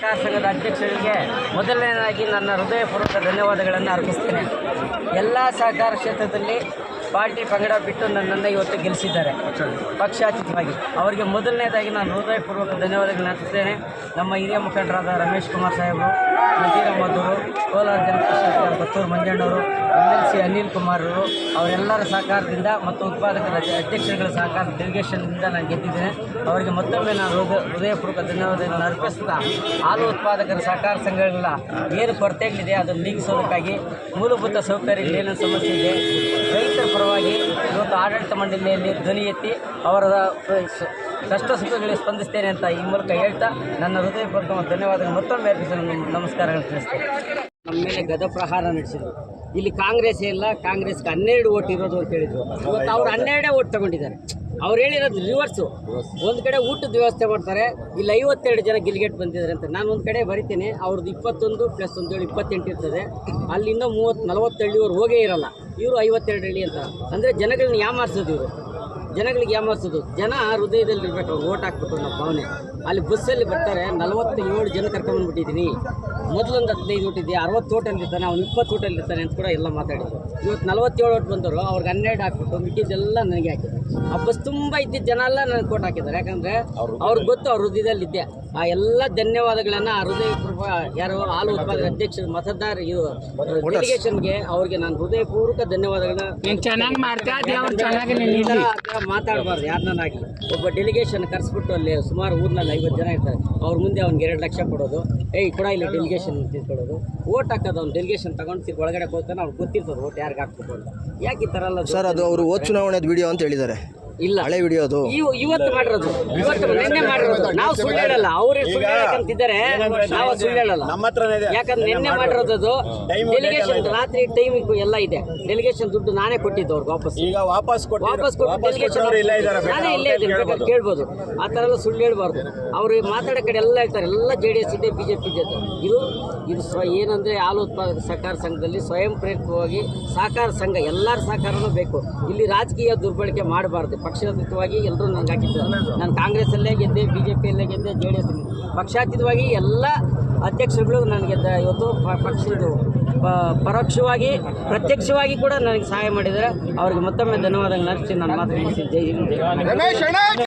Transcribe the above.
ಸಹಕಾರ ಸಂಘದ ಅಧ್ಯಕ್ಷರಿಗೆ ಮೊದಲನೇದಾಗಿ ನನ್ನ ಹೃದಯಪೂರ್ವಕ ಧನ್ಯವಾದಗಳನ್ನು ಅರ್ಪಿಸ್ತೇನೆ. ಎಲ್ಲ ಸಹಕಾರ ಕ್ಷೇತ್ರದಲ್ಲಿ ಪಾರ್ಟಿ ಪಂಗಡ ಬಿಟ್ಟು ನನ್ನನ್ನು ಇವತ್ತು ಗೆಲ್ಲಿಸಿದ್ದಾರೆ ಪಕ್ಷಾತೀತವಾಗಿ. ಅವರಿಗೆ ಮೊದಲನೇದಾಗಿ ನಾನು ಹೃದಯಪೂರ್ವಕ ಧನ್ಯವಾದಗಳನ್ನು ಅರ್ಪಿಸ್ತೇನೆ ನಮ್ಮ ಹಿರಿಯ ಮುಖಂಡರಾದ ರಮೇಶ್ ಕುಮಾರ್ ಸಾಹೇಬರು ನಜೀರ್ ಮಧುರು ಕೋಲಾರ ಶಾಸಕರು ಬತ್ತೂರು ಮಂಜಣ್ಣವರು ಎಂ ಎಲ್ ಸಿ ಅನಿಲ್ ಕುಮಾರರು ಅವರೆಲ್ಲರ ಸಹಕಾರದಿಂದ ಮತ್ತು ಉತ್ಪಾದಕರ ಅಧ್ಯಕ್ಷರುಗಳ ಸಹಕಾರ ಡೆಲಿಗೇಷನ್ನಿಂದ ನಾನು ಗೆದ್ದಿದ್ದೇನೆ. ಅವರಿಗೆ ಮತ್ತೊಮ್ಮೆ ನಾನು ಹೃದಯ ಹೃದಯಪೂರ್ವಕ ಧನ್ಯವಾದಗಳನ್ನು ಅರ್ಪಿಸ್ತಾ, ಹಾಲು ಉತ್ಪಾದಕರ ಸಹಕಾರ ಸಂಘಗಳ ಏನು ಕೊರತೆಗಳಿದೆ ಅದನ್ನು ನೀಗಿಸೋದಕ್ಕಾಗಿ ಮೂಲಭೂತ ಸೌಕರ್ಯಗಳೇನು ಸಮಸ್ಯೆ ಇದೆ, ರೈತರ ಪರವಾಗಿ ಇವತ್ತು ಆಡಳಿತ ಮಂಡಳಿಯಲ್ಲಿ ಧ್ವನಿ ಎತ್ತಿ ಅವರ ಕಷ್ಟ ಸುಖಗಳಿಗೆ ಸ್ಪಂದಿಸ್ತೇನೆ ಅಂತ ಈ ಮೂಲಕ ಹೇಳ್ತಾ ನನ್ನ ಹೃದಯಪೂರ್ವಕ ಧನ್ಯವಾದಗಳು. ಮತ್ತೊಮ್ಮೆ ಅರ್ಪಿಸಲು ನಮಸ್ಕಾರಗಳು ತಿಳಿಸ್ತೇನೆ. ನಮ್ಮ ಮೇಲೆ ಗದ ಪ್ರಹಾರ ನಡೆಸಿದರು. ಇಲ್ಲಿ ಕಾಂಗ್ರೆಸ್ ಇಲ್ಲ ಕಾಂಗ್ರೆಸ್ಗೆ ಹನ್ನೆರಡು ಓಟ್ ಇರೋದು ಅಂತ ಹೇಳಿದ್ರು ಇವತ್ತು ಅವ್ರು ಹನ್ನೆರಡೇ ಓಟ್ ತಗೊಂಡಿದ್ದಾರೆ. ಅವ್ರು ಹೇಳಿರೋದು ರಿವರ್ಸು. ಒಂದು ಕಡೆ ಊಟದ ವ್ಯವಸ್ಥೆ ಮಾಡ್ತಾರೆ, ಇಲ್ಲಿ ಐವತ್ತೆರಡು ಜನ ಗಿಲ್ಗೆಟ್ ಬಂದಿದ್ದಾರೆ ಅಂತ. ನಾನು ಒಂದು ಕಡೆ ಬರಿತೀನಿ, ಅವ್ರದ್ದು ಇಪ್ಪತ್ತೊಂದು ಪ್ಲಸ್ ಒಂದು ಏಳು ಇಪ್ಪತ್ತೆಂಟು ಇರ್ತದೆ. ಅಲ್ಲಿಂದ ಮೂವತ್ತು ನಲವತ್ತು ಹಳ್ಳಿಯವರು ಹೋಗೇ ಇರಲ್ಲ. ಇವರು ಐವತ್ತೆರಡು ಅಡಿ ಅಂತ. ಅಂದರೆ ಜನಗಳನ್ನ ಯಾಮಾರಿಸೋದು ಇವರು? ಜನಗಳಿಗೆ ಯಾಮಾರಿಸೋದು ಜನ ಹೃದಯದಲ್ಲಿ ಇರಬೇಕು, ಅವ್ರು ಓಟ್ ಹಾಕ್ಬೇಕು ಅನ್ನೋ ಭಾವನೆ. ಅಲ್ಲಿ ಬಸ್ಸಲ್ಲಿ ಬರ್ತಾರೆ, ನಲವತ್ತೇಳು ಜನ ಕರ್ಕೊಂಡ್ಬಂದ್ಬಿಟ್ಟಿದ್ದೀನಿ ಮೊದಲೊಂದು ಹದಿನೈದು ಓಟ್ ಇದೆ ಅರವತ್ತು ಓಟಲ್ಲಿರ್ತಾನೆ ಅವ್ನು ಇಪ್ಪತ್ತು ಓಟಲ್ಲಿರ್ತಾನೆ ಅಂತ ಕೂಡ ಎಲ್ಲ ಮಾತಾಡಿದ್ರು. ಇವತ್ತು ನಲವತ್ತೇಳು ಓಟ್ ಬಂದರು ಅವ್ರಿಗೆ ಹನ್ನೆರಡು ಹಾಕ್ಬಿಟ್ಟು ಮಿಕ್ಕಿದ್ದೆಲ್ಲ ನನಗೆ ಹಾಕಿದ್ದಾರೆ. ಆ ಬಸ್ ತುಂಬ ಇದ್ದಿದ್ದ ಜನ ಎಲ್ಲ ನನಗೆ ಕೋಟ್ ಹಾಕಿದ್ದಾರೆ. ಯಾಕಂದರೆ ಅವ್ರಿಗೆ ಗೊತ್ತು ಅವ್ರ ಹೃದಯದಲ್ಲಿ ಇದ್ದೆ ಆ ಎಲ್ಲ ಧನ್ಯವಾದಗಳನ್ನು ಆ ಹೃದಯಪೂರ್ವ ಯಾರು ಹಾಲು ಉತ್ಪಾದಕ ಅಧ್ಯಕ್ಷ ಮತದಾರ ಇದು ಡೆಲಿಗೇಷನ್ಗೆ ಅವ್ರಿಗೆ ನಾನು ಹೃದಯಪೂರ್ವಕ ಧನ್ಯವಾದಗಳನ್ನ ಮಾತಾಡಬಾರ್ದು ಯಾರನ್ನಾಗಲಿ ಒಬ್ಬ ಡೆಲಿಗೇಷನ್ ಕರೆಸ್ಬಿಟ್ಟು ಅಲ್ಲಿ ಸುಮಾರು ಊರಿನಲ್ಲಿ ಐವತ್ತು ಜನ ಇರ್ತಾರೆ. ಅವ್ರ ಮುಂದೆ ಅವ್ನಿಗೆ ಎರಡು ಲಕ್ಷ ಕೊಡೋದು. ಏಯ್ ಕೂಡ ಇಲ್ಲ ಡೆಲಿಗೇಷನ್ ತಿಳ್ಕೊಡೋದು ಓಟ್ ಹಾಕೋದು ಅವ್ನು ಡೆಲಿಗೇಷನ್ ತಗೊಂಡು ತಿರ್ಗಿ ಒಳಗಡೆ ಹೋಗ್ತಾನೆ ಅವ್ರಿಗೆ ಗೊತ್ತಿರ್ತದೆ ಓಟ್ ಯಾರಿಗೆ ಹಾಕ್ಬೇಕು ಅಂತ. ಯಾಕೆ ಈ ಥರ ಎಲ್ಲ ಸರ್, ಅದು ಅವರು ಓದ್ ಚುನಾವಣೆ ವಿಡಿಯೋ ಅಂತ ಹೇಳಿದ್ದಾರೆ. ಇಲ್ಲ. ಹಳೆ ವಿಡಿಯೋ ಅದು ಇವ್- ಇವತ್ತು ಮಾಡಿರೋದು. ಇವತ್ತು ನಿನ್ನೆ ಮಾಡಿರೋದು. ನಾವು ಸುಳ್ಳು ಹೇಳಲ್ಲ. ಅವ್ರಿಗೆ ಸುಳ್ಳು ಹೇಳಕ್ಕಂತಿದ್ದಾರೆ? ನಾವು ಸುಳ್ಳು ಹೇಳಲ್ಲ. ನಮ್ಮ ಹತ್ರನೇ ಇದೆ. ಯಾಕಂದ್ರೆ ನಿನ್ನೆ ಮಾಡಿರೋದು. Time ಡೆಲಿಗೇಷನ್ ರಾತ್ರಿ ಟೈಮ್ ಎಲ್ಲ ಇದೆ. ಡೆಲಿಗೇಷನ್ ದುಡ್ಡು ನಾನೇ ಕೊಟ್ಟಿದ್ದು ಅವ್ರಿಗೆ ವಾಪಸ್. ಈಗ ವಾಪಸ್ ಕೊಟ್ಟು ವಾಪಸ್ ಕೊಟ್ಟು delegation ಕೊಟ್ಟವ್ರು ಇಲ್ಲೇ ಇದ್ದಾರೆ ನಾನೇ ಇಲ್ಲೇ ಇದ್ದೀನಿ ಬೇಕಾದ್ರೆ ಕೇಳ್ಬೋದು. ಆ ಥರ ಎಲ್ಲ ಸುಳ್ಳು ಹೇಳ್ಬಾರ್ದು. ಅವರು ಮಾತಾಡೋ ಕಡೆ ಎಲ್ಲ ಹೇಳ್ತಾರೆ. ಎಲ್ಲ ಜೆ ಡಿ ಎಸ್ ಇದೆ ಬಿ ಜೆ ಪಿ ಜೊತೆ ಇದು ಇದು ಸ್ವ ಏನಂದರೆ ಹಾಲು ಉತ್ಪಾದಕ ಸಹಕಾರ ಸಂಘದಲ್ಲಿ ಸ್ವಯಂ ಪ್ರೇರಿತವಾಗಿ ಸಹಕಾರ ಸಂಘ ಎಲ್ಲರ ಸಹಕಾರನೂ ಬೇಕು. ಇಲ್ಲಿ ರಾಜಕೀಯ ದುರ್ಬಳಕೆ ಮಾಡಬಾರ್ದು. ಪಕ್ಷಾತೀತವಾಗಿ ಎಲ್ಲರೂ ನನಗೆ ಹಾಕಿದ್ದಾರೆ ನಾನು ಕಾಂಗ್ರೆಸ್ಸಲ್ಲೇ ಗೆದ್ದೆ ಬಿ ಜೆ ಪಿಯಲ್ಲೇ ಗೆದ್ದೆ, ಜೆ ಡಿ ಎಸ್ ಪಕ್ಷಾತೀತವಾಗಿ ಎಲ್ಲ ಅಧ್ಯಕ್ಷರುಗಳು ನನಗೆ ಇವತ್ತು ಪಕ್ಷದ್ದು ಪರೋಕ್ಷವಾಗಿ, ಪ್ರತ್ಯಕ್ಷವಾಗಿ ಕೂಡ ನನಗೆ ಸಹಾಯ ಮಾಡಿದ್ದಾರೆ. ಅವ್ರಿಗೆ ಮತ್ತೊಮ್ಮೆ ಧನ್ಯವಾದಗಳು ಅರ್ಪಿಸಿ, ನನ್ನ ಮಾತು ಜೈ.